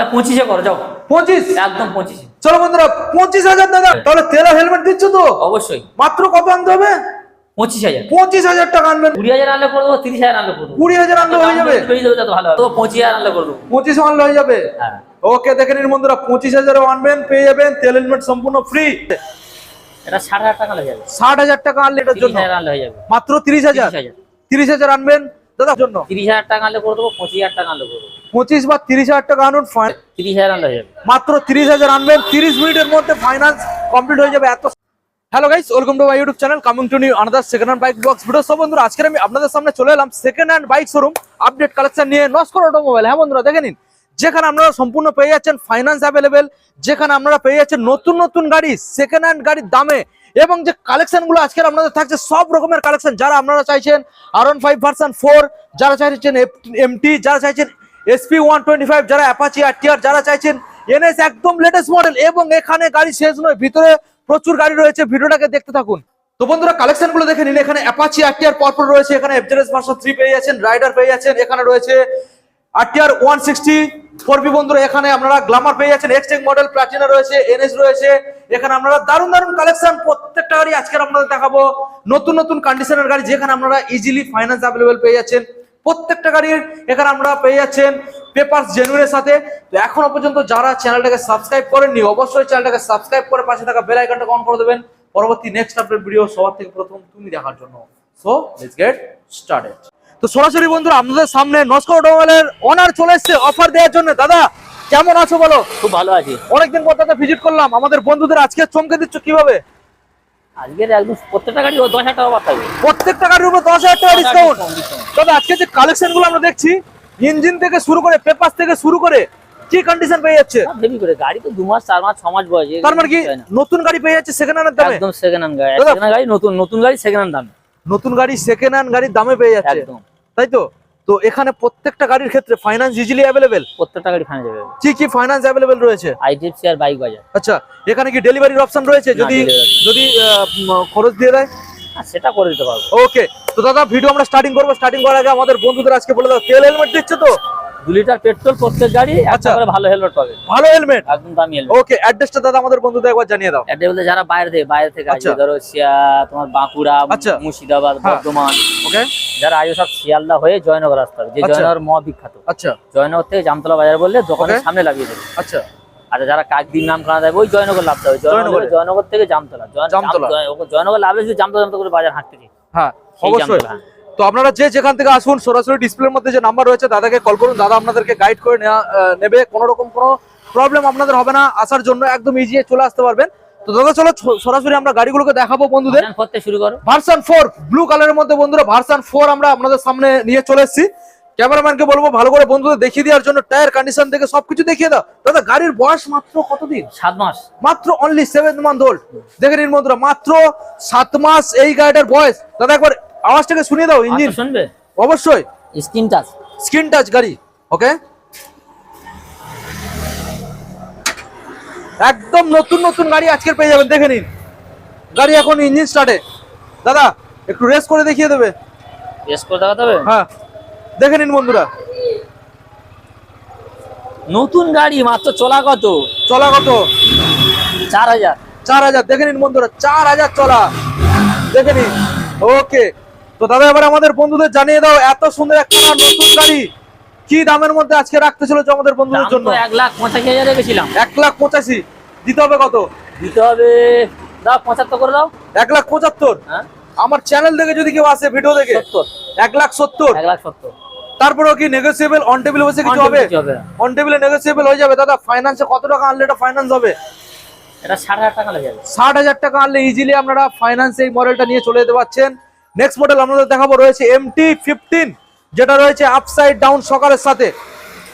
তাহলে পঁচিশে করো যাও। পঁচিশ? একদম পঁচিশে। চলো বন্ধুরা পঁচিশ হাজার দাদা তাহলে তেল হেলমেট দিচ্ছ তো? অবশ্যই। মাত্র কত আনতে হবে? পঁচিশ হাজার। পঁচিশ হাজার টাকা আনবেন কুড়ি হাজার আনলে করে দেবো তিরিশ হাজার আনলে করে দেবো। কুড়ি হাজার আনলে হয়ে যাবে? ভালো তো পঁচিশ হাজার আনলে করে দেবো। পঁচিশ আনলে হয়ে যাবে? হ্যাঁ। ওকে দেখে নিন বন্ধুরা পঁচিশ হাজারও আনবেন পেয়ে যাবেন তেল হেলমেট সম্পূর্ণ ফ্রি এটা ষাট হাজার টাকা হয়ে যাবে। ষাট হাজার টাকা আনলে এটার জন্য। হয়ে মাত্র তিরিশ হাজার। তিরিশ হাজার আনবেন দাদার জন্য? তিরিশ হাজার টাকা আনলে করে দেবো পঁচিশ হাজার টাকা আনলে করে পঁচিশ বা তিরিশ হাজার টাকা আনুন। তিরিশ হাজার আনলে যাবে। মাত্র তিরিশ হাজার আনবেন তিরিশ মিনিটের মধ্যে ফাইন্যান্স কমপ্লিট হয়ে যাবে এত hello guys welcome to my YouTube channel coming to new another second hand bike blogs video সব বন্ধুরা আজকে আমি আপনাদের সামনে চলে এলাম second hand bike showroom update collection নিয়ে নস্কর অটোমোবাইল হ্যাঁ বন্ধুরা দেখে নিন। যেখানে আপনারা সম্পূর্ণ পেয়ে যাচ্ছেন ফাইন্যান্স অ্যাভেলেবেল যেখানে আপনারা পেয়ে যাচ্ছেন নতুন নতুন গাড়ি সেকেন্ড হ্যান্ড গাড়ির দামে এবং যে কালেকশনগুলো আজকের আপনাদের থাকছে, সব রকমের কালেকশন যারা আপনারা চাইছেন আর ওয়ান ফাইভ ভার্সন ফোর যারা চাইছেন এমটি যারা চাইছেন এসপি ওয়ান টোয়েন্টি ফাইভ যারা অ্যাপাচি আর টিআর যারা চাইছেন এনএস একদম লেটেস্ট মডেল এবং এখানে গাড়ি শেষ নয়, ভিতরে প্রচুর গাড়ি রয়েছে, ভিডিওটাকে দেখতে থাকুন। তো বন্ধুরা কালেকশনগুলো দেখে নিন, এখানে অ্যাপাচি আর টিআর পরপর রয়েছে, এখানে এফজেডএস ভার্সন থ্রি পেয়ে যাচ্ছেন রাইডার পেয়ে যাচ্ছেন, এখানে রয়েছে RTR one sixty four B বন্ধুরা, এখানে আপনারা গ্লামার পেয়ে যাচ্ছেন। এক্সটেক মডেল, প্লাটিনা রয়েছে, এনএস রয়েছে। এখানে আপনারা দারুণ দারুণ কালেকশন, প্রত্যেকটা গাড়ি আজকে আপনাদের দেখাবো। নতুন নতুন কন্ডিশনের গাড়ি, যেখানে আপনারা ইজিলি ফাইন্যান্স অ্যাভেলেবেল পেয়ে যাচ্ছেন। প্রত্যেকটা গাড়ির এখানে আপনারা পেয়ে যাচ্ছেন পেপার জেনুইনের সাথে। তো এখনও পর্যন্ত যারা চ্যানেলটাকে সাবস্ক্রাইব করেননি, অবশ্যই চ্যানেলটাকে সাবস্ক্রাইব করে পাশে থাকা বেল আইকনটা অন করে দেবেন। পরবর্তী নেক্সট আপডেট ভিডিও সবার থেকে প্রথম তুমি দেখার জন্য। সো লেটস গেট স্টার্টেড তো সরাসরি বন্ধুরা আপনাদের সামনে নস্কর অটোমোবাইলের অনার চলে এসেছে অফার দেওয়ার জন্য। দাদা কেমন আছো বলো? খুব ভালো আছি। অনেকদিন পর দাদা ভিজিট করলাম। আমাদের বন্ধুদের আজকে চমকে দিচ্ছ কীভাবে? আজকের একদম প্রত্যেকটা গাড়ি দশ হাজার টাকা থাকবে। প্রত্যেকটা গাড়ির উপর দশ হাজার টাকা ডিসকাউন্ট discount, discount। আজকে যে কালেকশনগুলো আমরা দেখছি ইঞ্জিন থেকে শুরু করে পেপার থেকে শুরু করে কি কন্ডিশন পেয়ে যাচ্ছে? হেভি করে। গাড়ি তো দু মাস চার মাস ছ মাস বয়স। তার মানে কি নতুন গাড়ি পেয়ে যাচ্ছে সেকেন্ড হ্যান্ডের দামে? একদম সেকেন্ড হ্যান্ড গাড়ি। সেকেন্ড গাড়ি নতুন নতুন গাড়ি সেকেন্ড হ্যান্ড দাম। নতুন গাড়ি সেকেন্ড হ্যান্ড গাড়ির দামে পেয়ে যাচ্ছে। একদম। তাই তো? তো এখানে প্রত্যেকটা গাড়ির ক্ষেত্রে ফাইন্যান্স ইজিলি অ্যাভেলেবেল প্রত্যেকটা গাড়ি ফাইন্যান্স যাবে কি কি ফাইন্যান্স অ্যাভেলেবেল রয়েছে? আইডিএফসি আর বাইক বাজার। আচ্ছা এখানে কি ডেলিভারির অপশন রয়েছে? যদি যদি খরচ দিয়ে দেয়? সেটা করে দিতে পারব। ওকে তো দাদা ভিডিও আমরা স্টার্টিং করব। স্টার্টিং করার আগে আমাদের বন্ধুদের আজকে বলে দাও তেল হেলমেট দিচ্ছে তো? দু লিটার পেট্রোল প্রত্যেক গাড়ি আচ্ছা। করে ভালো হেলমেট পাবে ভালো হেলমেট একদম দামি হেলমেট ওকে অ্যাড্রেসটা দাদা আমাদের বন্ধুদের একবার জানিয়ে দাও এটা বলতে যারা বাইরে থেকে বাইরে থেকে আসবে আচ্ছা। ধরো তোমার বাঁকুড়া আচ্ছা। মুর্শিদাবাদ হ্যাঁ। বর্ধমান ওকে যারা আসবে সব শিয়ালদা হয়ে জয়নগর আসতে হবে যে। জয়নগর মহা বিখ্যাত আচ্ছা জয়নগর থেকে জামতলা বাজার বললে দোকানের সামনে লাগিয়ে দেবে আচ্ছা যারা কাকদ্বীপ নাম খানা দেবে ওই জয়নগর লাভতে হবে জয়নগরে। জয়নগর থেকে জামতলা জামতলা। জয়- জয়নগর শুধু জামতলা জামতলা করে বাজার হাঁটতে হ্যাঁ অবশ্যই। তো আপনারা যে যেখান থেকে আসুন সরাসরি ডিসপ্লের মধ্যে যে নাম্বার রয়েছে দাদাকে কল করুন। দাদা আপনাদেরকে গাইড করে নেবে। কোনো রকম কোনো প্রবলেম আপনাদের হবে না। আসার জন্য একদম ইজি চলে আসতে পারবেন। তো দাদা চলো সরাসরি আমরা গাড়িগুলোকে দেখাবো বন্ধুদের। শুরু করো। ভার্সন ফোর ব্লু কালারের মধ্যে বন্ধুরা ভার্সন ফোর আমরা আপনাদের সামনে নিয়ে চলে এসেছি। ক্যামেরাম্যানকে বলব ভালো করে বন্ধুদের দেখিয়ে দেওয়ার জন্য টায়ার কন্ডিশন থেকে সবকিছু দেখিয়ে দাও। দাদা গাড়ির বয়স মাত্র কতদিন? সাত মাস। মাত্র অনলি সেভেন মান্থ ওল্ড দেখে নিন বন্ধুরা মাত্র সাত মাস এই গাড়িটার বয়স। দাদা একবার আওয়াজটাকে শুনিয়ে দাও ইঞ্জিন। আচ্ছা, শুনবে? অবশ্যই। Screen touch. স্ক্রিন টাচ গাড়ি ওকে? একদম নতুন নতুন গাড়ি আজকের পেয়ে যাবেন দেখে নিন। গাড়ি এখন ইঞ্জিন স্টার্টে। দাদা একটু রেস করে দেখিয়ে দেবে। রেস করে দেখাতে হবে? হ্যাঁ। দেখে নিন বন্ধুরা। নতুন গাড়ি মাত্র চলা কত? চলা কত? চার হাজার। চার হাজার। দেখে নিন বন্ধুরা চার হাজার চলা। দেখে নিন। ওকে। তো দাদা এবার আমাদের বন্ধুদের জানিয়ে দাও এত সুন্দর একটা নতুন গাড়ি কি দামের মধ্যে আজকে রাখতে চলেছো আমাদের বন্ধুদের জন্য? এক লাখ পঁচাশি হাজার রেখেছিলাম এক লাখ পঁচাশি। দিতে হবে কত? দিতে হবে দাও পঁচাত্তর করে দাও। এক লাখ পঁচাত্তর? হ্যাঁ। আমার চ্যানেল থেকে যদি কেউ আসে ভিডিও দেখে? এক লাখ সত্তর? এক লাখ সত্তর। তারপরেও কি নেগোসিয়েবল অন টেবিল বসে কিছু হবে। অন টেবিলে নেগোসিয়েবল হয়ে যাবে। দাদা ফাইন্যান্সে কত টাকা আনলে এটা ফাইন্যান্স হবে? এটা ষাট হাজার টাকা লেগে যাবে। ষাট হাজার টাকা আনলে ইজিলি আপনারা ফাইন্যান্স এই মডেলটা নিয়ে চলে যেতে পারছেন। নেক্সট মডেল আপনাদের দেখাবো রয়েছে এমটি ফিফটিন যেটা রয়েছে আপসাইড ডাউন সকালের সাথে।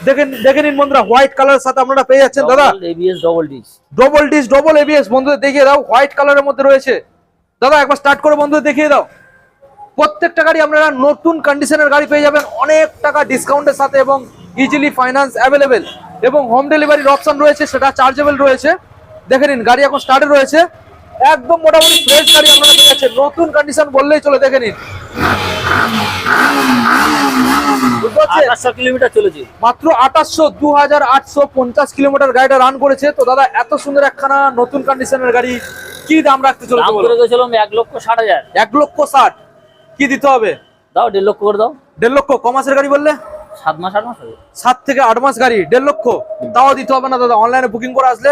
দেখেন দেখে নিন বন্ধুরা হোয়াইট কালারের সাথে আপনারা পেয়ে যাচ্ছেন দাদা। ABS double disc double disc double ABS বন্ধুদের দেখিয়ে দাও হোয়াইট কালারের মধ্যে রয়েছে। দাদা একবার স্টার্ট করে বন্ধুদের দেখিয়ে দাও। প্রত্যেকটা গাড়ি আপনারা নতুন কন্ডিশনের গাড়ি পেয়ে যাবেন অনেক টাকা ডিসকাউন্টের সাথে এবং ইজিলি ফাইন্যান্স অ্যাভেলেবেল এবং হোম ডেলিভারির অপশন রয়েছে সেটা চার্জেবল রয়েছে। দেখে নিন গাড়ি এখন স্টার্টে রয়েছে। একদম মোটামুটি ফ্রেশ গাড়ি আপনারা পেয়ে নতুন কন্ডিশন বললেই চলে দেখে নিন। মাত্র আঠাশশো দু হাজার আটশো পঞ্চাশ কিলোমিটার গাড়িটা রান করেছে। তো দাদা এত সুন্দর একখানা নতুন কন্ডিশনের গাড়ি কি দাম রাখতে এক লক্ষ ষাট হাজার। এক লক্ষ ষাট। কি দিতে হবে? দাও দেড় লক্ষ করে দাও। দেড় লক্ষ। কমাসের গাড়ি বললে? সাত মাস আট মাস সাত থেকে আট মাস গাড়ি দেড় লক্ষ। তাও দিতে হবে না দাদা অনলাইনে বুকিং করে আসলে।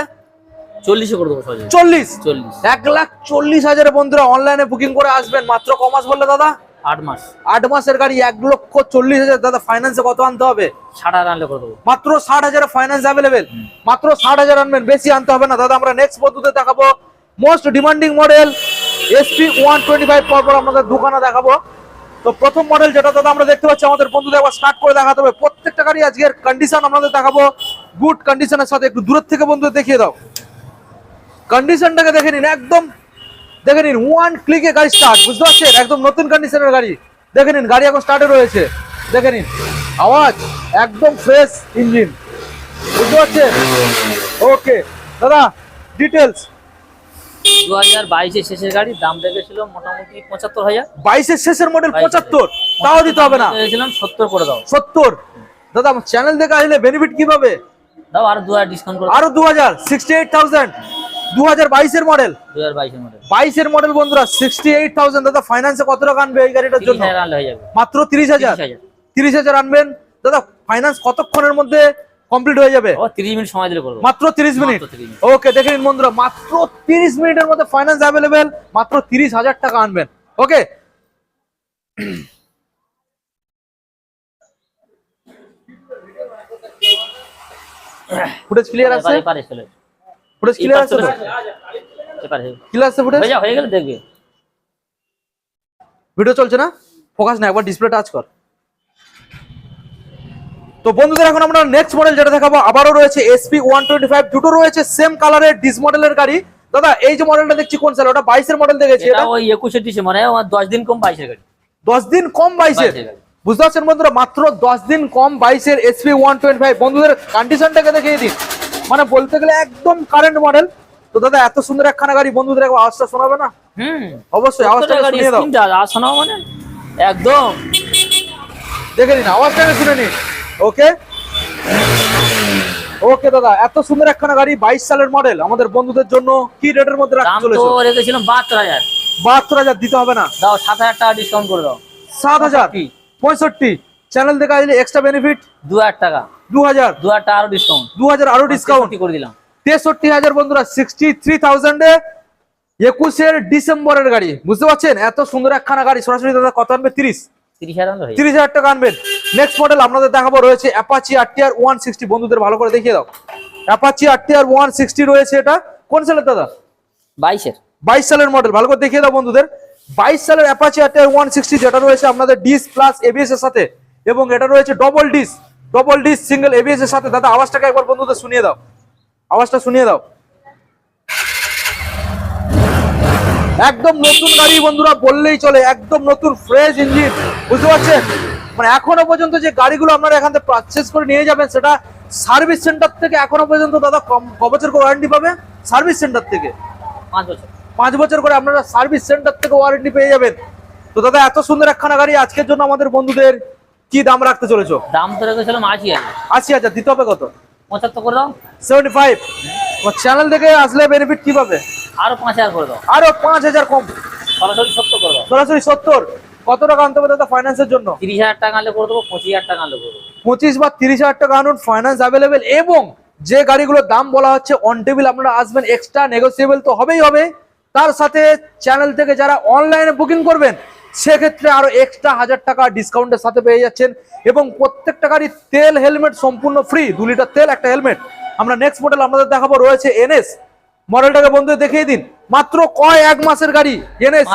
চল্লিশে করে দেবো সহজে। চল্লিশ? চল্লিশ। এক লাখ চল্লিশ হাজার বন্ধুরা অনলাইনে বুকিং করে আসবেন। মাত্র কমাস বললে দাদা? আট মাস। আট মাসের গাড়ি এক লক্ষ চল্লিশ হাজার। দাদা ফাইন্যান্সে কত আনতে হবে? ষাট হাজার আনলে করে দেবো। মাত্র ষাট হাজার ফাইন্যান্স অ্যাভেলেবেল মাত্র ষাট হাজার আনবেন বেশি আনতে হবে না। দাদা আমরা নেক্সট পদ্ধতিতে দেখাবো। Most demanding model SP one twenty five পরপর দোকানে দেখাবো। তো প্রথম মডেল যেটা দাদা আমরা দেখতে পাচ্ছি আমাদের বন্ধুদের একবার স্টার্ট করে দেখাতে হবে। প্রত্যেকটা গাড়ি আজকের কন্ডিশন আপনাদের দেখাবো। গুড কন্ডিশনের সাথে একটু দূরের থেকে বন্ধুদের দেখিয়ে দাও। কন্ডিশনটাকে দেখে নিন একদম দেখে নিন ওয়ান ক্লিকে গাড়ি স্টার্ট বুঝতে পারছেন? একদম নতুন কন্ডিশনের গাড়ি। দেখে নিন গাড়ি এখন স্টার্টে রয়েছে। দেখে নিন আওয়াজ একদম ফ্রেশ ইঞ্জিন বুঝতে পারছেন? ওকে দাদা ডিটেলস দু হাজার বাইশের শেষের গাড়ি দাম রেখেছিল মোটামুটি পঁচাত্তর হাজার। বাইশের শেষের মডেল পঁচাত্তর তাও দিতে হবে না। সত্তর করে দাও। সত্তর। দাদা চ্যানেল দেখে আসলে বেনিফিট কি পাবে দাও আর দু হাজার ডিসকাউন্ট করে আরও দু হাজার সিক্সটি এইট থাউজেন্ড দু হাজার বাইশের মডেল। দু হাজার বাইশের মডেল। বাইশের মডেল বন্ধুরা সিক্সটি এইট থাউজেন্ড দাদা ফাইন্যান্সে কত টাকা আনবে এই গাড়িটার জন্য? হয়ে মাত্র তিরিশ হাজার? তিরিশ হাজার। আনবেন? দাদা ফাইন্যান্স কতক্ষণের মধ্যে কমপ্লিট হয়ে যাবে? ও তিরিশ মিনিট সময় দিলে করে দেবো মাত্র তিরিশ মিনিট। 30 মিনিট। ওকে দেখে নিন বন্ধুরা মাত্র তিরিশ মিনিটের মধ্যে ফাইন্যান্স অ্যাভেলেবেল মাত্র তিরিশ হাজার টাকা আনবেন। ওকে ফুটেজ ক্লিয়ার আছে? ফুটেজ ক্লিয়ার আছে তো? ক্লিয়ার আছে ফুটেজ হয়ে হয়ে গেলে দেখবে। ভিডিও চলছে না? ফোকাস না একবার ডিসপ্লে টাচ কর। তো বন্ধুদের এখন আমরা নেক্সট মডেল যেটা দেখাবো আবারও রয়েছে এসপি ওয়ান টোয়েন্টি ফাইভ দুটো রয়েছে সেম কালারের ডিস মডেলের গাড়ি। দাদা এই যে মডেলটা দেখছি কোন সাল ওটা বাইশের মডেল দেখেছি এটা ওই একুশে ডিসেম্বর মানে আমার দশ দিন কম বাইশের গাড়ি। দশ দিন কম বাইশের? 22 এর গাড়ি। বুঝতে পারছেন বন্ধুরা মাত্র দশ দিন কম বাইশের এসপি ওয়ান টোয়েন্টি ফাইভ বন্ধুদের কন্ডিশনটাকে দেখিয়ে দিন মানে বলতে গেলে একদম কারেন্ট মডেল তো দাদা এত সুন্দর একখানা গাড়ি বন্ধুদের একবার আওয়াজটা শোনাবে না? হুম। অবশ্যই আওয়াজটা শুনিয়ে দাও। শোনাও মানে? একদম। দেখে নিন আওয়াজটা শুনে নিন। ওকে ওকে দাদা এত সুন্দর একখানা গাড়ি বাইশ সালের মডেল আমাদের বন্ধুদের জন্য কি রেটের মধ্যে দাম রাখতে তো চলেছে? রেখেছিলাম বাহাত্তর হাজার। বাহাত্তর হাজার দিতে হবে না। দাও সাত হাজার টাকা ডিসকাউন্ট করে দাও। সাত হাজার? পঁয়ষট্টি। পঁয়ষট্টি। চ্যানেল থেকে আসলে এক্সট্রা বেনিফিট দু হাজার টাকা। দু হাজার দু হাজার আরও ডিসকাউন্ট দু হাজার আরও ডিসকাউন্ট করে দিলাম। তেষট্টি হাজার বন্ধুরা সিক্সটি থ্রি থাউজেন্ডে একুশের ডিসেম্বরের গাড়ি। বুঝতে পারছেন? এত সুন্দর একখানা গাড়ি। সরাসরি দাদা কত আনবে? তিরিশ। তিরিশ হাজার আনলে যাবে। তিরিশ হাজার টাকা আনবেন। নেক্সট মডেল আপনাদের দেখাবো রয়েছে অ্যাপাচি আরটিআর ওয়ান সিক্সটি বন্ধুদের ভালো করে দেখিয়ে দাও। অ্যাপাচি আরটিআর ওয়ান সিক্সটি রয়েছে এটা। কোন সালের দাদা? বাইশের। বাইশ সালের মডেল ভালো করে দেখিয়ে দাও বন্ধুদের। বাইশ সালের অ্যাপাচি আরটিআর ওয়ান সিক্সটি যেটা রয়েছে আপনাদের ডিস প্লাস এবিএস এর সাথে এবং এটা রয়েছে double disc double disc single ABS এর সাথে। দাদা আওয়াজটাকে একবার বন্ধুদের শুনিয়ে দাও। আওয়াজটা শুনিয়ে দাও। একদম নতুন গাড়ি বন্ধুরা বললেই চলে। একদম নতুন ফ্রেশ ইঞ্জিন বুঝতে পারছেন? মানে এখনও পর্যন্ত যে গাড়িগুলো আপনারা এখান থেকে পারচেস করে নিয়ে যাবেন সেটা সার্ভিস সেন্টার থেকে এখনও পর্যন্ত দাদা কম- ক বছর করে ওয়ারেন্টি পাবে? সার্ভিস সেন্টার থেকে। পাঁচ বছর। পাঁচ বছর করে আপনারা সার্ভিস সেন্টার থেকে ওয়ারেন্টি পেয়ে যাবেন। তো দাদা এত সুন্দর একখানা গাড়ি আজকের জন্য আমাদের বন্ধুদের কি দাম রাখতে চলেছো? দাম তো রেখেছিলাম আশি হাজার। আশি হাজার দিতে হবে কত? পঁচাত্তর করে দাও। সেভেন্টি ফাইভ চ্যানেল থেকে আসলে বেনিফিট কি পাবে আরও পাঁচ হাজার করে দাও। আরও পাঁচ হাজার কম। সরাসরি সত্তর করে দাও। সরাসরি সত্তর? কত টাকা আনতে হবে দাদা ফাইন্যান্সের জন্য? তিরিশ হাজার টাকা আনলে করে দেবো পঁচিশ হাজার টাকা আনলে করে দেবো। পঁচিশ বা তিরিশ হাজার টাকা আনুন ফাইন্যান্স অ্যাভেলেবেল এবং যে গাড়িগুলোর দাম বলা হচ্ছে অন টেবিল আপনারা আসবেন এক্সট্রা নেগোসিয়েবল তো হবেই হবে। তার সাথে চ্যানেল থেকে যারা অনলাইনে বুকিং করবেন সেক্ষেত্রে আরও এক্সট্রা হাজার টাকা ডিসকাউন্টের সাথে পেয়ে যাচ্ছেন এবং প্রত্যেকটা গাড়ি তেল হেলমেট সম্পূর্ণ ফ্রি দু লিটার তেল একটা হেলমেট আমরা নেক্সট মডেল আপনাদের দেখাবো রয়েছে এনএস মডেলটাকে বন্ধুদের দেখিয়ে দিন। মাত্র কয় এক মাসের গাড়ি এনএস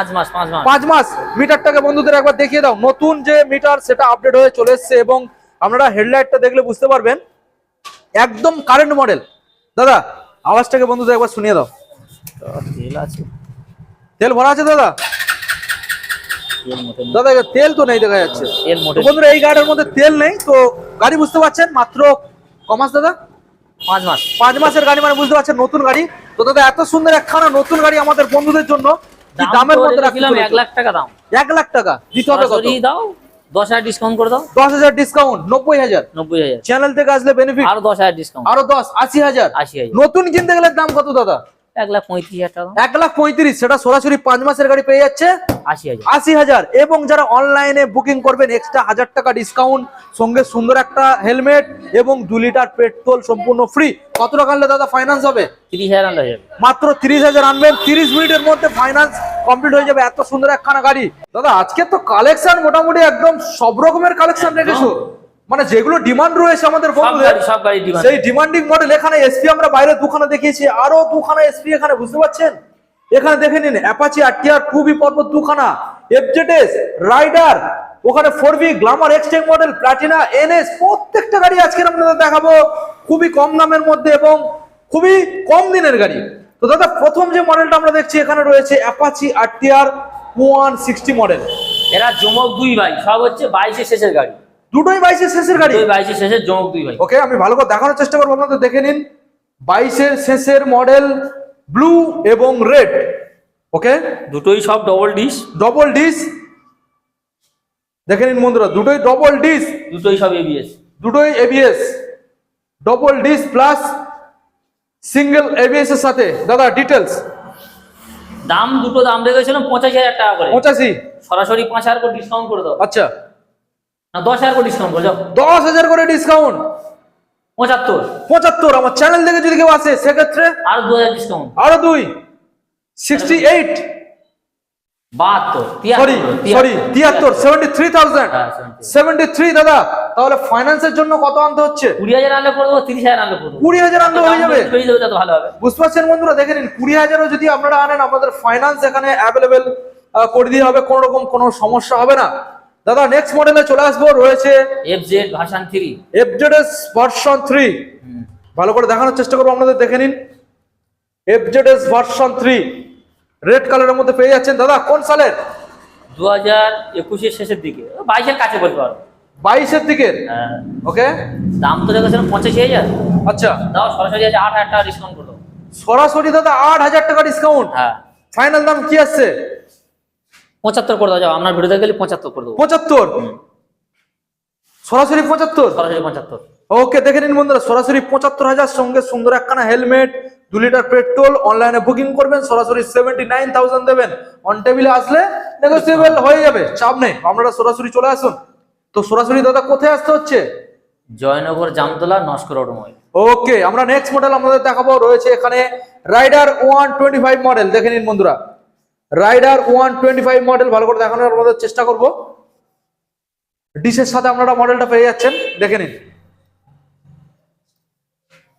পাঁচ মাস মিটারটাকে বন্ধুদের একবার দেখিয়ে দাও। নতুন যে মিটার সেটা আপডেট হয়ে চলে এসছে এবং আপনারা হেডলাইটটা দেখলে বুঝতে পারবেন। একদম কারেন্ট মডেল দাদা আওয়াজটাকে বন্ধুদের একবার শুনিয়ে দাও। তেল আছে। তেল ভরা আছে দাদা। দাদা তেল তো নেই দেখা যাচ্ছে। বন্ধুরা এই গাড়ির মধ্যে তেল নেই তো গাড়ি বুঝতে পারছেন? মাত্র কমাস দাদা? পাঁচ মাস। পাঁচ মাসের গাড়ি মানে বুঝতে পারছেন নতুন গাড়ি। তো দাদা এত সুন্দর একখানা নতুন গাড়ি আমাদের বন্ধুদের জন্য কি দামের মধ্যে এক লাখ টাকা দাম। এক লাখ টাকা। দিতে হবে কত দাও দশ হাজার ডিসকাউন্ট করে দাও। দশ হাজার ডিসকাউন্ট নব্বই হাজার। নব্বই হাজার। চ্যানেল থেকে আসলে বেনিফিট আরও দশ হাজার ডিসকাউন্ট আরও দশ আশি হাজার। আশি হাজার। নতুন কিনতে গেলে দাম কত দাদা? এক লাখ পঁয়ত্রিশ হাজার টাকা। এক লাখ পঁয়ত্রিশ সেটা সরাসরি পাঁচ মাসের গাড়ি পেয়ে যাচ্ছে? আশি হাজার। আশি হাজার। এবং যারা অনলাইনে বুকিং করবেন এক্সট্রা হাজার টাকা ডিসকাউন্ট সঙ্গে সুন্দর একটা হেলমেট এবং দু লিটার পেট্রোল সম্পূর্ণ ফ্রি কত টাকা আনলে দাদা ফাইন্যান্স হবে? তিরিশ হাজার আনলে যাবে মাত্র তিরিশ হাজার আনবেন। তিরিশ মিনিটের মধ্যে ফাইন্যান্স কমপ্লিট হয়ে যাবে। এত সুন্দর একখানা গাড়ি। দাদা আজকে তো কালেকশন মোটামুটি একদম সব রকমের কালেকশন রেখেছো মানে যেগুলো ডিমান্ড রয়েছে আমাদের সব গাড়ি সব গাড়ি সেই ডিমান্ডিং মডেল এখানে এসপি আমরা বাইরে দুখানে দেখিয়েছি আরও দুখানা এসপি এখানে বুঝতে পারছেন? এখানে দেখে নিন অ্যাপাচি আরটিআর টু বি পর্বত দুখানা এফজেডএস রাইডার ওখানে four B Glamour Xtec model Platina NS প্রত্যেকটা গাড়ি আজকে আপনাদের দেখাবো। খুবই কম দামের মধ্যে এবং খুবই কম দিনের গাড়ি। তো দাদা প্রথম যে মডেলটা আমরা দেখছি এখানে রয়েছে Apache RTR one sixty model এরা জমক দুই ভাই সব হচ্ছে বাইশের শেষের গাড়ি। দুটোই বাইশের শেষের গাড়ি। বাইশের শেষের জমক দুই ভাই ওকে আমি ভালো করে দেখানোর চেষ্টা করব আপনাদের দেখে নিন। বাইশের শেষের মডেল ব্লু এবং রেড। ওকে? দুটোই সব ডবল ডিস ডবল ডিস দেখে নিন বন্ধুরা দুটোই ডবল ডিস দুটোই সব এবিএস দুটোই ABS double disc plus single ABS এর সাথে। দাদা ডিটেলস দাম দুটো দাম রেখেছিলাম পঁচাশি হাজার টাকা করে। পঁচাশি। সরাসরি পাঁচ হাজার করে ডিসকাউন্ট করে দাও। আচ্ছা। না দশ হাজার করে ডিসকাউন্ট দশ হাজার করে ডিসকাউন্ট পঁচাত্তর। পঁচাত্তর আমার চ্যানেল থেকে যদি কেউ আসে সেক্ষেত্রে? আর দু হাজার ডিসকাউন্ট আরও দুই। সিক্সটি এইট বাহাত্তর সরি সরি তিয়াত্তর। Seventy three thousand 73 seventy three দাদা তাহলে ফাইন্যান্সের জন্য কত আনতে হচ্ছে? কুড়ি হাজার আনলে তিরিশ হাজার আনলে কুড়ি হাজার হয়ে যাবে। ভালো হবে। বুঝতে পারছেন বন্ধুরা? দেখে নিন কুড়ি হাজারও যদি আপনারা আনেন আমাদের ফাইন্যান্স এখানে অ্যাভেলেবেল করে দিয়ে হবে কোনো রকম কোনো সমস্যা হবে না। দাদা নেক্সট মডেলে চলে আসব রয়েছে F Z version three FZS version three ভালো করে দেখানোর চেষ্টা করব আপনাদের দেখে নিন। এফজেডএস ভার্সন থ্রি রেড কালারের মধ্যে পেয়ে যাচ্ছেন। দাদা কোন সালের? দু হাজার একুশের শেষের দিকে। বাইশের কাছে বলতে পারো। বাইশের দিকে? হ্যাঁ। ওকে। দাম তো পঁচাশি হাজার। আচ্ছা। দাও সরাসরি আছে আট হাজার টাকা ডিসকাউন্ট করে। সরাসরি দাদা আট হাজার টাকা ডিসকাউন্ট হ্যাঁ। ফাইনাল দাম কি আসছে? পঁচাত্তর করে দাও যাও আপনার ভিডিওতে গেলে পঁচাত্তর করে দেবো। পঁচাত্তর? সরাসরি পঁচাত্তর? সরাসরি পঁচাত্তর। ওকে দেখে নিন বন্ধুরা সরাসরি পঁচাত্তর হাজার সঙ্গে সুন্দর একখানা হেলমেট দু লিটার পেট্রোল অনলাইনে বুকিং করবেন সরাসরি সেভেন্টি নাইন থাউজেন্ড দেবেন। অন টেবিলে আসলে নেগোসিয়েবল হয়ে যাবে চাপ নেই আপনারা সরাসরি চলে আসুন। তো সরাসরি দাদা কোথায় আসতে হচ্ছে? জয়নগর জামতলা নস্কর অটোমোবাইল ওকে আমরা নেক্সট মডেল আমাদের দেখাবো রয়েছে এখানে Raider one twenty five model দেখে নিন বন্ধুরা। Raider one twenty five model ভালো করে দেখানোর আমাদের চেষ্টা করব। ডিসের সাথে আপনারা মডেলটা পেয়ে যাচ্ছেন দেখে নিন।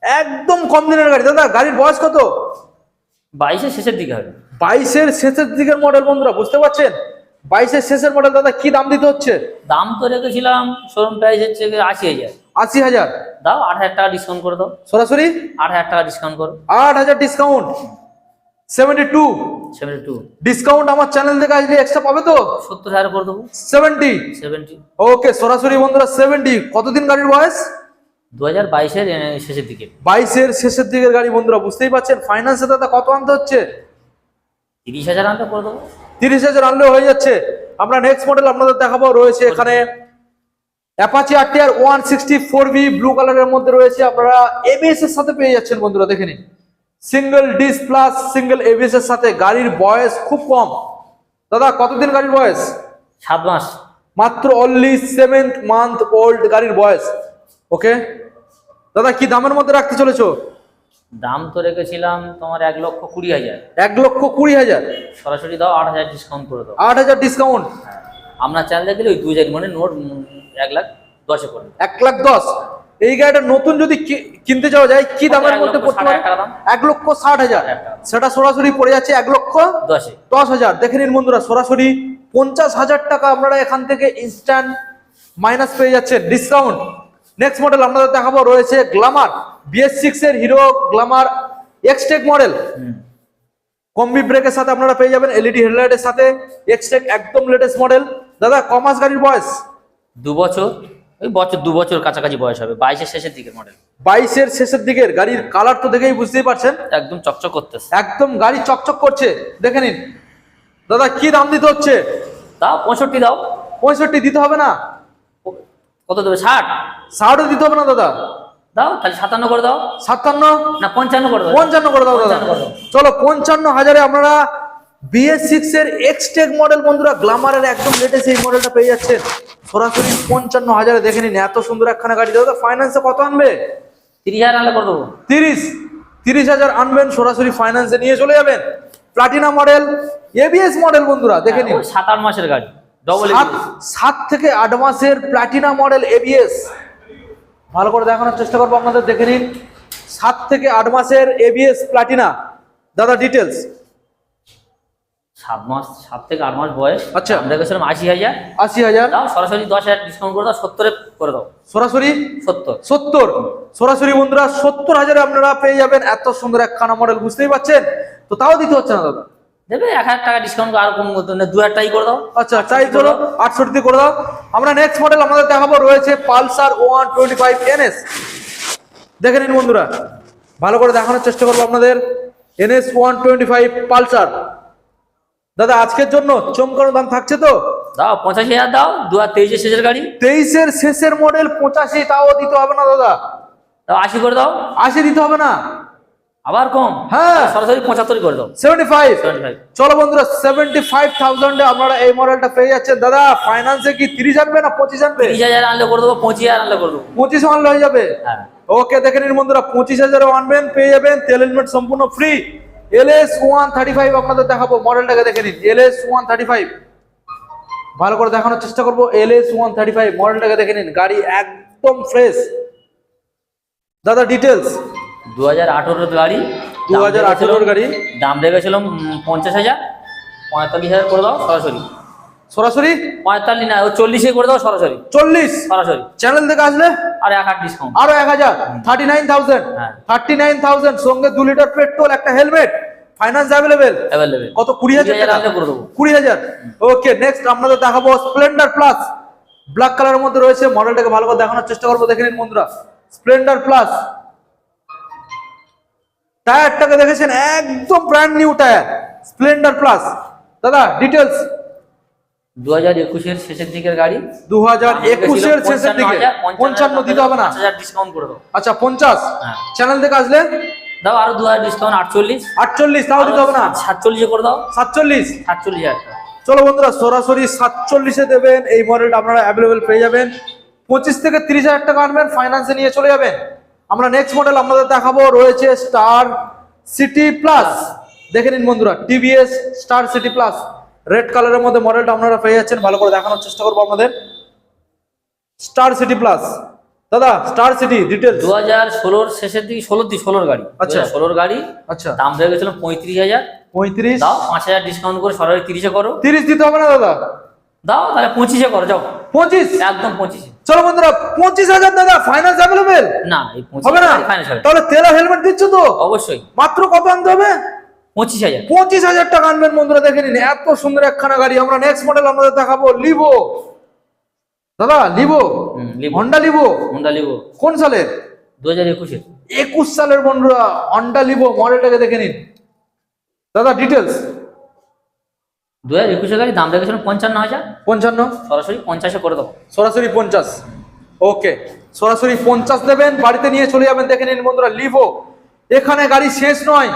একদম কম দিনের গাড়ি। দাদা গাড়ির বয়স কত? বাইশের শেষের দিকে হবে। বাইশের শেষের দিকের মডেল বন্ধুরা বুঝতে পারছেন? বাইশের শেষের মডেল দাদা কি দাম দিতে হচ্ছে? দাম তো রেখেছিলাম শোরুম প্রাইস হচ্ছে আশি হাজার। আশি হাজার? দাও আট হাজার টাকা ডিসকাউন্ট করে দাও। সরাসরি? আট হাজার টাকা ডিসকাউন্ট করো। আট হাজার discount seventy two seventy two discount আমার চ্যানেল থেকে আসলে এক্সট্রা পাবে তো? সত্তর হাজার করে দেবো। সেভেন্টি সেভেন্টি ওকে সরাসরি বন্ধুরা সেভেন্টি কতদিন গাড়ির বয়স? দু হাজার বাইশের শেষের দিকে। বাইশের শেষের দিকের গাড়ি বন্ধুরা বুঝতেই পারছেন ফাইন্যান্সে দাদা কত আনতে হচ্ছে? তিরিশ হাজার আনলে করে দেবো। তিরিশ হাজার আনলেও হয়ে যাচ্ছে। আমরা নেক্সট মডেল আপনাদের দেখাবো। রয়েছে এখানে Apache RTR one sixty four B blue কালারের মধ্যে রয়েছে। আপনারা এবিএস এর সাথে পেয়ে যাচ্ছেন বন্ধুরা দেখে নিন। Single disc plus single ABS এর সাথে গাড়ির বয়স খুব কম। দাদা কতদিন গাড়ির বয়স? সাত মাস। মাত্র অনলি সেভেন্থ মান্থ ওল্ড গাড়ির বয়স। ওকে দাদা কি দামের মধ্যে রাখতে চলেছো? দাম তো রেখেছিলাম তোমার এক লক্ষ কুড়ি হাজার। এক লক্ষ কুড়ি হাজার? সরাসরি দাও আট হাজার ডিসকাউন্ট করে দাও। আট হাজার ডিসকাউন্ট আপনার চ্যানেলে গেলে ওই দু হাজার মানে নোট এক লাখ দশে পড়বে। এক লাখ দশ? এই গাড়িটা নতুন যদি কিনতে যাওয়া যায় কি দামের মধ্যে পড়তে পারে। এক লক্ষ ষাট হাজার। সেটা সরাসরি পড়ে যাচ্ছে এক লক্ষ দশে হাজার। দেখে নিন বন্ধুরা সরাসরি পঞ্চাশ হাজার টাকা আপনারা এখান থেকে ইনস্ট্যান্ট মাইনাস পেয়ে যাচ্ছেন। ডিসকাউন্ট নেক্সট মডেল আপনাদের দেখাবো রয়েছে গ্লামার বিএস সিক্স এর Hero Glamour Xtec model. Combi ব্রেকের সাথে আপনারা পেয়ে যাবেন এলইডি হেডলাইটের সাথে এক্সটেক একদম লেটেস্ট মডেল দাদা কমাস গাড়ির বয়স? দু বছর। ওই বছর দু বছর কাছাকাছি বয়স হবে বাইশের শেষের দিকে মডেল বাইশের শেষের দিকের গাড়ির কালার তো দেখেই বুঝতেই পারছেন। একদম চকচক করতেছে। একদম গাড়ি চকচক করছে দেখে নিন। দাদা কি দাম দিতে হচ্ছে? দাও পঁয়ষট্টি দাও। পঁয়ষট্টি দিতে হবে না? কত দেবে ষাট? ষাটও দিতে হবে না দাদা। দাও তাহলে সাতান্ন করে দাও। সাতান্ন? না পঞ্চান্ন করে দাও। পঞ্চান্ন করে দাও দাদা। চলো পঞ্চান্ন হাজারে আপনারা বিএস সিক্স এর এক্সটেক মডেল বন্ধুরা গ্লামারের একদম লেটেস্ট এই মডেলটা পেয়ে যাচ্ছেন। সরাসরি পঞ্চান্ন হাজারে দেখে নিন এত সুন্দর একখানা গাড়ি। দাদা ফাইন্যান্সে কত আনবে? তিরিশ হাজার আনলে দেবো। তিরিশ। তিরিশ হাজার আনবেন সরাসরি ফাইন্যান্সে নিয়ে চলে যাবেন। প্লাটিনা মডেল এবিএস মডেল বন্ধুরা দেখে নিন। সাত আট মাসের গাড়ি ডবল সাত থেকে আট মাসের প্লাটিনা মডেল এবিএস ভালো করে দেখানোর চেষ্টা করব আপনাদের দেখে নিন। সাত থেকে আট মাসের এবিএস প্লাটিনা দাদা ডিটেলস সাত মাস সাত থেকে আট মাস বয়স। আচ্ছা। আমরা গেছিলাম আশি হাজার। আশি হাজার। দাও সরাসরি দশ হাজার ডিসকাউন্ট করে দাও সত্তরে করে দাও। সরাসরি? সত্তর। সত্তর। সরাসরি বন্ধুরা সত্তর হাজারে আপনারা পেয়ে যাবেন এত সুন্দর একখানা মডেল বুঝতেই পারছেন তো তাও দিতে হচ্ছে না দাদা? দেবে এক হাজার টাকা ডিসকাউন্ট আর কম করতে না দু হাজার টাকাই করে দাও। আচ্ছা চাই চলো আটষট্টি করে দাও। আমরা নেক্সট মডেল আমাদের দেখাবো রয়েছে Pulsar one twenty five NS. দেখে নিন বন্ধুরা ভালো করে দেখানোর চেষ্টা করব আপনাদের। NS one twenty five Pulsar. দাদা আজকের জন্য চমকানো দাম থাকছে তো? দাও পঁচাশি হাজার দাও দু হাজার তেইশের শেষের গাড়ি। তেইশের শেষের মডেল পঁচাশি তাও দিতে হবে না দাদা। দাও আশি করে দাও। আশি দিতে হবে না? আবার কম? হ্যাঁ। সরাসরি পঁচাত্তর করে দাও। সেভেন্টি ফাইভ চলো বন্ধুরা সেভেন্টি ফাইভ থাউজেন্ডে আপনারা এই মডেলটা পেয়ে যাচ্ছেন। দাদা ফাইন্যান্সে কি তিরিশ আনবে না পঁচিশ আনবে? তিরিশ হাজার আনলে করে দেবো পঁচিশ হাজার আনলে করে দেবো। পঁচিশ আনলে হয়ে যাবে? হ্যাঁ। ওকে দেখে নিন বন্ধুরা পঁচিশ হাজারও আনবেন পেয়ে যাবেন তেল হেলমেট সম্পূর্ণ free L S one thirty five আপনাদের দেখাবো মডেলটাকে দেখে নিন। L S one thirty five ভালো করে দেখানোর চেষ্টা করব। L S one thirty five মডেলটাকে দেখে নিন। গাড়ি একদম ফ্রেশ দাদা ডিটেলস দু হাজার আঠেরোর গাড়ি। 2018 এর গাড়ি। দাম রেখেছিলাম পঞ্চাশ হাজার। পঁয়তাল্লিশ হাজার করে দাও সরাসরি। সরাসরি? পঁয়তাল্লিশ না চল্লিশে করে দাও সরাসরি। চল্লিশ? সরাসরি। চ্যানেল থেকে আসলে? আর এক হাজার ডিসকাউন্ট আরও এক হাজার? থার্টি নাইন থাউজেন্ড হ্যাঁ। থার্টি নাইন থাউজেন্ড সঙ্গে দু লিটার পেট্রোল একটা হেলমেট ফাইন্যান্স অ্যাভেলেবেল অ্যাভেলেবেল কত? কুড়ি হাজার টাকা? করে দেবো। কুড়ি হাজার? ওকে নেক্সট আপনাদের দেখাবো স্প্লেন্ডার প্লাস ব্ল্যাক কালারের মধ্যে রয়েছে মডেলটাকে ভালো করে দেখানোর চেষ্টা করব দেখে নিন বন্ধুরা। স্প্লেন্ডার প্লাস টায়ারটাকে দেখেছেন? একদম brand new tyre Splendor plus দাদা ডিটেলস দু হাজার একুশের শেষের দিকের গাড়ি? দু হাজার একুশের শেষের দিকে। পঞ্চান্ন দিতে হবে না? ডিসকাউন্ট করে দাও। আচ্ছা পঞ্চাশ। চ্যানেল থেকে আসলে? দাও আরও দু হাজার ডিসকাউন্ট আটচল্লিশ। আটচল্লিশ তাও দিতে হবে না? সাতচল্লিশে করে দাও। সাতচল্লিশ? সাতচল্লিশ হাজার চলো বন্ধুরা সরাসরি সাতচল্লিশে দেবেন। এই মডেলটা আপনারা অ্যাভেলেবেল পেয়ে যাবেন। পঁচিশ থেকে তিরিশ হাজার টাকা আনবেন ফাইন্যান্সে নিয়ে চলে যাবেন। আমরা নেক্সট মডেল আপনাদের দেখাবো রয়েছে স্টার সিটি প্লাস দেখে নিন বন্ধুরা TVS Star City plus red কালারের মধ্যে মডেলটা আপনারা পেয়ে যাচ্ছেন। ভালো করে দেখানোর চেষ্টা করব আপনাদের। স্টার সিটি প্লাস দাদা স্টার সিটি ডিটেল দু হাজার ষোলোর শেষের দিকে ষোলোর দিকে ষোলোর গাড়ি। আচ্ছা। ষোলোর গাড়ি। আচ্ছা। দাম হয়ে গেছিলাম পঁয়ত্রিশ হাজার। পঁয়ত্রিশ। দাও পাঁচ হাজার ডিসকাউন্ট করে সরাসরি তিরিশে করো। তিরিশ দিতে হবে না দাদা? দাও তাহলে পঁচিশে করো যাও। পঁচিশ? একদম পঁচিশে। চলো বন্ধুরা পঁচিশ হাজার দাদা ফাইন্যান্স অ্যাভেলেবেল না হবে না? তাহলে তেল হেলমেট দিচ্ছ তো? অবশ্যই। মাত্র কত আনতে হবে? পঁচিশ হাজার। পঁচিশ হাজার টাকা আনবেন বন্ধুরা দেখে নিন। এত সুন্দর একখানা গাড়ি। আমরা নেক্সট মডেল আমাদের দেখাবো লিভো দাদা Livo. Honda Livo Honda Livo কোন সালের? দু হাজার একুশের। একুশ সালের বন্ধুরা হন্ডা লিভো মডেলটাকে দেখে নিন। দাদা ডিটেলস দু হাজার একুশের গাড়ি দাম রেখেছিলাম পঞ্চান্ন হাজার। পঞ্চান্ন? সরাসরি পঞ্চাশে করে দেবো। সরাসরি পঞ্চাশ। ওকে। সরাসরি পঞ্চাশ দেবেন বাড়িতে নিয়ে চলে যাবেন। দেখে নিন বন্ধুরা লিভো এখানে গাড়ি শেষ নয়।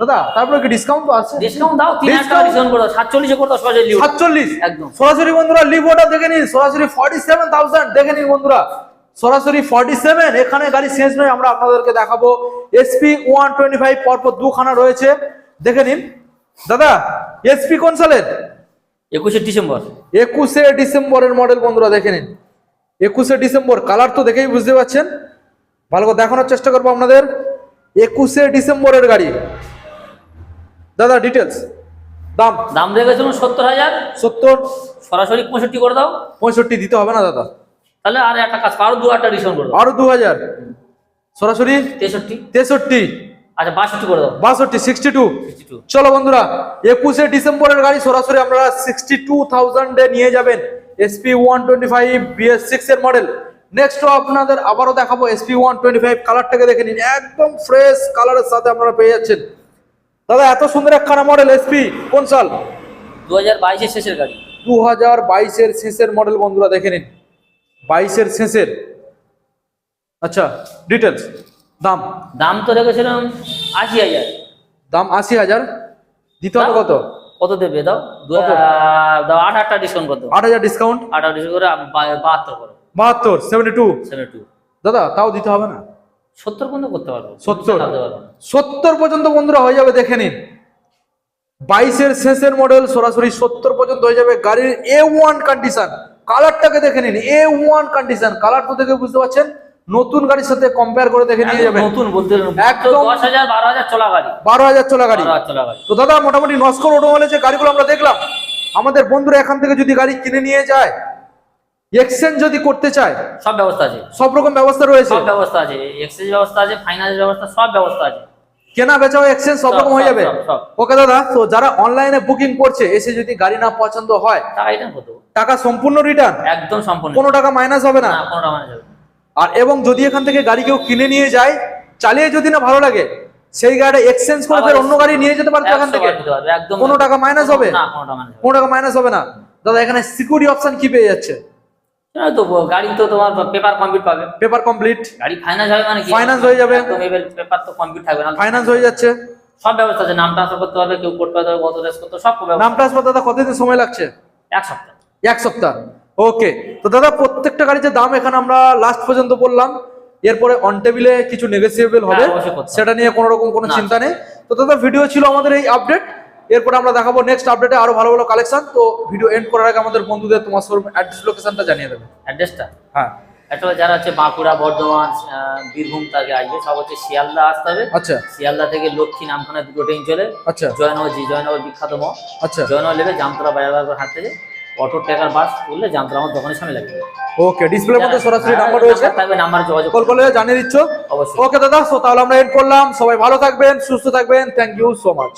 দাদা তারপরে কি ডিসকাউন্ট তো আছে? ডিসকাউন্ট দাও তিন হাজার টাকা Discount? ডিসকাউন্ট করে দাও সাতচল্লিশে করে দাও সরাসরি লিভো সাতচল্লিশ? একদম। সরাসরি বন্ধুরা লিভোটা দেখে নিন সরাসরি ফর্টি সেভেন থাউজেন্ড দেখে নিন বন্ধুরা। সরাসরি ফর্টি সেভেন এখানে গাড়ি শেষ নয় আমরা আপনাদেরকে দেখাবো। এসপি ওয়ান টোয়েন্টি ফাইভ পরপর দুখানা রয়েছে দেখে নিন। দাদা এসপি কোন সালের? একুশে ডিসেম্বর। একুশে ডিসেম্বরের মডেল বন্ধুরা দেখে নিন। একুশে ডিসেম্বর কালার তো দেখেই বুঝতে পারছেন। ভালো করে দেখানোর চেষ্টা করব আপনাদের। একুশে ডিসেম্বরের গাড়ি। দাদা ডিটেলস দাম? দাম রেখেছিলাম সত্তর হাজার। সত্তর? সরাসরি পঁয়ষট্টি করে দাও। পঁয়ষট্টি দিতে হবে না দাদা। তাহলে আর একটা কাজ আরও দু হাজার ডিসকাউন্ট করে আরও দু হাজার? সরাসরি? তেষট্টি। তেষট্টি। আচ্ছা বাষট্টি করে দাও। বাষট্টি সিক্সটি টু সিক্সটি টু চলো বন্ধুরা একুশে ডিসেম্বরের গাড়ি সরাসরি আপনারা সিক্সটি টু থাউজেন্ডে নিয়ে যাবেন। SP one twenty five BS six এর মডেল নেক্সট আপনাদের আবারও দেখাবো এসপি ওয়ান টোয়েন্টি ফাইভ কালারটাকে দেখে নিন। একদম ফ্রেশ কালারের সাথে আপনারা পেয়ে যাচ্ছেন। দাদা এত সুন্দর একখানা মডেল এসপি কোন সাল? দু হাজার বাইশের শেষের গাড়ি। দু হাজার বাইশের শেষের মডেল বন্ধুরা দেখে নিন। বাইশের শেষের। আচ্ছা ডিটেলস দাম? দাম তো রেখেছিলাম আশি হাজার। দাম আশি হাজার। দিতে হবে কত? কত দেবে? দাও। দাও আট আটটা ডিসকাউন্ট কত আট হাজার ডিসকাউন্ট আট আট ডিসকাউন্ট করে বাহাত্তর করো। বাহাত্তর সেভেন্টি টু সেভেন টু দাদা তাও দিতে হবে না? সত্তর পর্যন্ত করতে পারব। সত্তর। সত্তর পর্যন্ত বন্ধুরা হয়ে যাবে দেখে নিন। বাইশের শেষের মডেল সরাসরি সত্তর পর্যন্ত হয়ে যাবে গাড়ির এ ওয়ান কন্ডিশন কালারটাকে দেখে নিন এ ওয়ান কন্ডিশন কালার তো দেখে বুঝতে পারছেন? নতুন গাড়ির সাথে কম্পেয়ার করে দেখে নিয়ে যাবেন। নতুন বলতে একদম- দশ হাজার বারো হাজার চলা গাড়ি। বারো হাজার চলা গাড়ি। তো দাদা মোটামুটি নস্কর অটোমোবাইলে যে গাড়িগুলো আমরা দেখলাম আমাদের বন্ধুরা এখান থেকে যদি গাড়ি কিনে নিয়ে যায় এক্সচেঞ্জ যদি করতে চায় সব ব্যবস্থা আছে। সব রকম ব্যবস্থা রয়েছে? সব ব্যবস্থা আছে। এক্সচেঞ্জ ব্যবস্থা আছে ফাইন্যান্স ব্যবস্থা সব ব্যবস্থা আছে। কেনা বেচা এক্সচেঞ্জ সব রকম হয়ে যাবে। ওকে দাদা তো যারা অনলাইনে বুকিং করছে এসে যদি গাড়ি না পছন্দ হয় টাকা সম্পূর্ণ রিটার্ন একদম সম্পূর্ণ। কোনো টাকা মাইনাস হবে না? না কোনো টাকা যাবে আর এবং যদি এখান থেকে গাড়ি কেউ কিনে নিয়ে যায় চালিয়ে যদি না ভালো লাগে সেই গাড়িটা এক্সচেঞ্জ করে ফের অন্য গাড়ি নিয়ে যেতে পারবে এখান থেকে? একদম কোনো টাকা মাইনাস হবে? না কোনো টাকা মাইনাস হবে না। দাদা এখানে সিকিউরিটি অপশন কি পেয়ে যাচ্ছে। তো গাড়ি তো তোমার পেপার কমপ্লিট পাবে। পেপার কমপ্লিট গাড়ি হবে মানে হয়ে যাবে। পেপার তো কমপ্লিট থাকবে না। হয়ে যাচ্ছে। সব ব্যবস্থা আছে নাম ট্রান্সফার করতে পারবে কেউ করতে পারবে কত রেস করতে সব ব্যবস্থা নাম ট্রান্সফার দাদা কতদিন সময় লাগছে? এক সপ্তাহ। এক সপ্তাহ। ওকে তো দাদা প্রত্যেকটা গাড়ির যে দাম এখানে আমরা লাস্ট পর্যন্ত বললাম। এরপরে অন টেবিলে কিছু নেগোসিয়েবল হবে। হ্যাঁ, হবে। সেটা নিয়ে কোনো রকম কোনো চিন্তা নেই। তো দাদা ভিডিও ছিল আমাদের এই আপডেট এরপরে আমরা দেখাবো নেক্সট আপডেটে আরও ভালো ভালো কালেকশন তো ভিডিও এন্ড করার আগে আমাদের বন্ধুদের তোমার শোরুম অ্যাড্রেস লোকেশনটা জানিয়ে দেবে। অ্যাড্রেসটা হ্যাঁ। একটা যারা হচ্ছে বাঁকুড়া বর্ধমান বীরভূম তাকে আসবে সব হচ্ছে শিয়ালদা আসতে হবে। আচ্ছা। শিয়ালদা থেকে লক্ষ্মী নামখানা দুটো ট্রেন চলে। আচ্ছা। জয়নগর জি জয়নগর বিখ্যাত ম আচ্ছা। জয়নগর নেবে জামতলা বাজার বাজার থেকে অটো ট্যাকার বাস করলে জামতলা আমার দোকানের সামনে লাগবে ওকে ডিসপ্লের মধ্যে সরাসরি হ্যাঁ, নাম্বার রয়েছে। থাকবে নাম্বার যোগাযোগ কল করলে জানিয়ে দিচ্ছ। অবশ্যই। ওকে দাদা সো তাহলে আমরা এন্ড করলাম। সবাই ভালো থাকবেন সুস্থ থাকবেন। Thank you so much